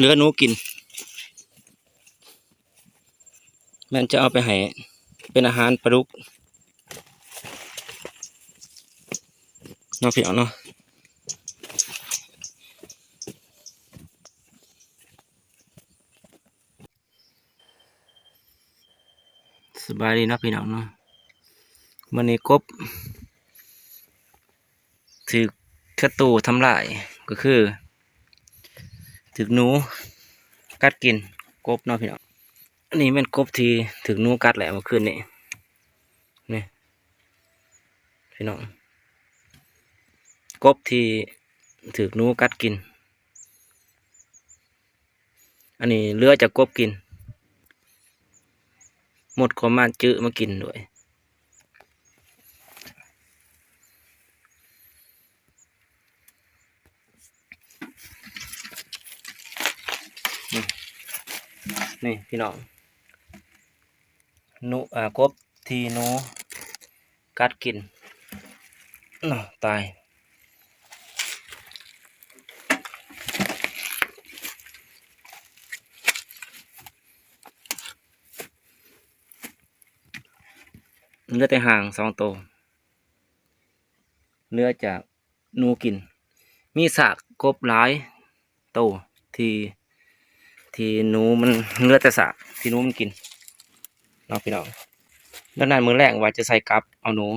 เหลือหนูกินแม่นจะเอาไปให้เป็นอาหารปลาดุกเนาะพี่เอาเนาะสบายดีนะพี่น้องเนาะมันนี้กบถือศัตรูทำลายก็คือ ถึกหนูกัดกินกบเนาะพี่น้องอันนี้เป็นกบที่ถึกหนูกัดแหละเมื่อคืนนี้นี่พี่น้องกบที่ถึกหนูกัดกิน อันนี้เลือจากกบกิน หมดความมาจื้อมากินด้วย นี่นี่พี่น้องหนูอ่ากบทีหนูกัดกินน่ะตายเหลือแต่ห่างสองตัวเหลือจากนูกิน มีสากกบหลายตัวที่ ที่หนูมันเหลือแต่สากที่หนูมันกินเนาะพี่น้องแล้วนั่นมือแรกว่าจะใส่กับเอาหนู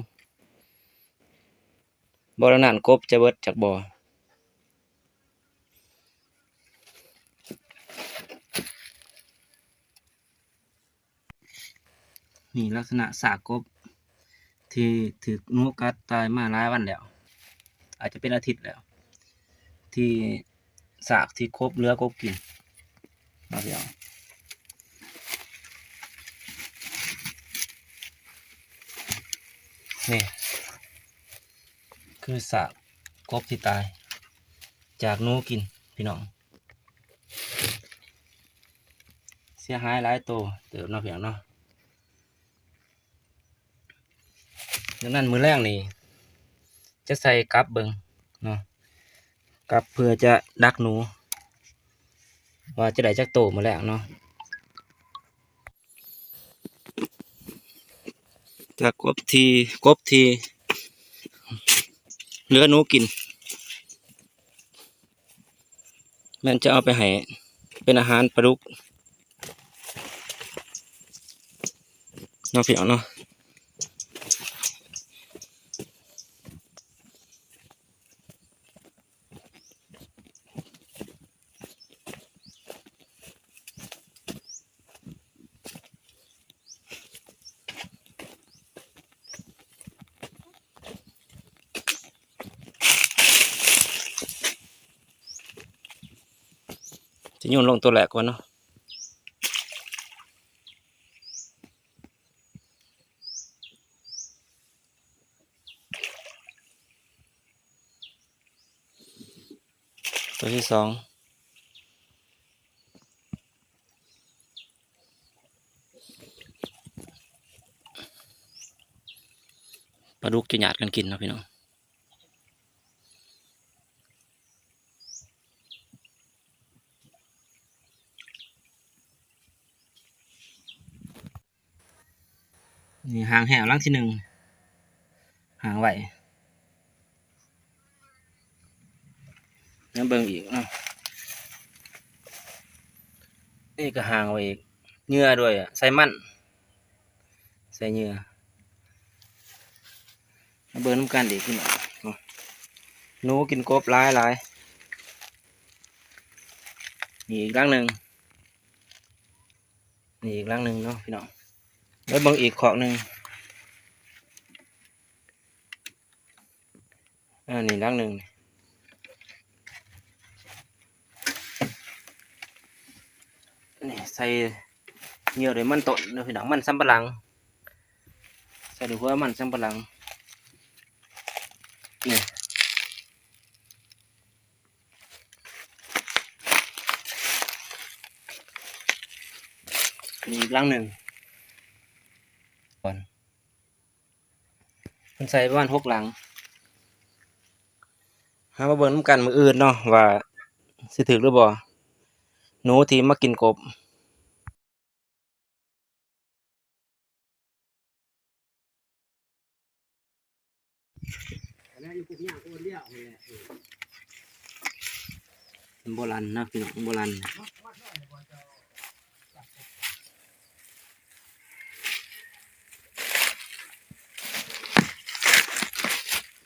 บ่แล้วนั่นกบจะเบิดจากบ่อนี่ลักษณะสากกบ ที่ถือนูกัดตายมาหลายวันแล้ว อาจจะเป็นอาทิตย์แล้ว ที่สากที่ครบเหลือกบกิน มาเดียวนี่ คือสากกบที่ตาย จากหนูกินพี่น้อง เสียหายหลายตัวเติบเนาะพี่น้องเนาะดังนั้นมือแรกนี่ จะใส่กับเบิงเนาะกับเพื่อจะดักหนู ว่าจะได้จักโตมาแล้วเนาะจากกบทีกบทีเหลือนูกิน แม่นจะเอาไปให้เป็นอาหารปลาดุกเนาะพี่เอาเนาะ จะโยนลงตัวแหลกก่อนเนาะตัวที่สองปลาดุกจะหยาดกันกินนะพี่น้อง นี่หางแหวลังที่หนึ่งหางไหวน้ำเบิงอีกเนาะนี่ก็หางไว้อีกเงื่อด้วยอะใส่มันใส่เงื่อน้ำเบิงน้ำกันอีกพี่น้องเนาะหนูกินกบหลายหลายนี่อีกลังหนึ่งนี่อีกลังหนึ่งเนาะพี่น้อง แล้วบิ่งอีกขอกหนึ่งอ่านี่ลังหนึ่งนี่ใส่เหยื่อเลยมันต้นเนาะพี่น้องมันสำปะหลังใส่ดูหัวมันสำปะหลังนี่นี่ลังหนึ่ง ก่อนมันใส่ประมาณหกหลังหามาเบิ่งน้ำกันมืออื่นเนาะว่าสิถึกหรือบ่หนูที่มากินกบโบราณนะพี่น้องโบราณ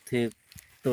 ถือตั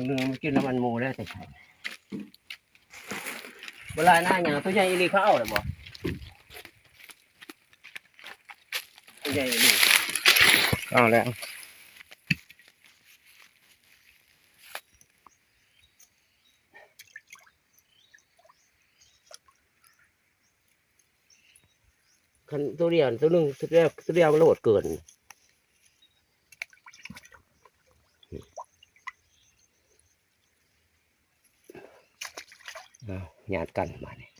วเดียวพี่น้อมันนึงมันกินน้ำมันหมูได้แต่ไข่เวลาหน้าอย่างตัวใหญ่อีหลีเขาเอาเลยบ่ตัวใหญ่อีหลีเอาแล้วคันตัวเดียวตัวหนึงตัวเดียวตัวเดียวมันโหลดเกินอ้าว หยาดกันมาเนี่ย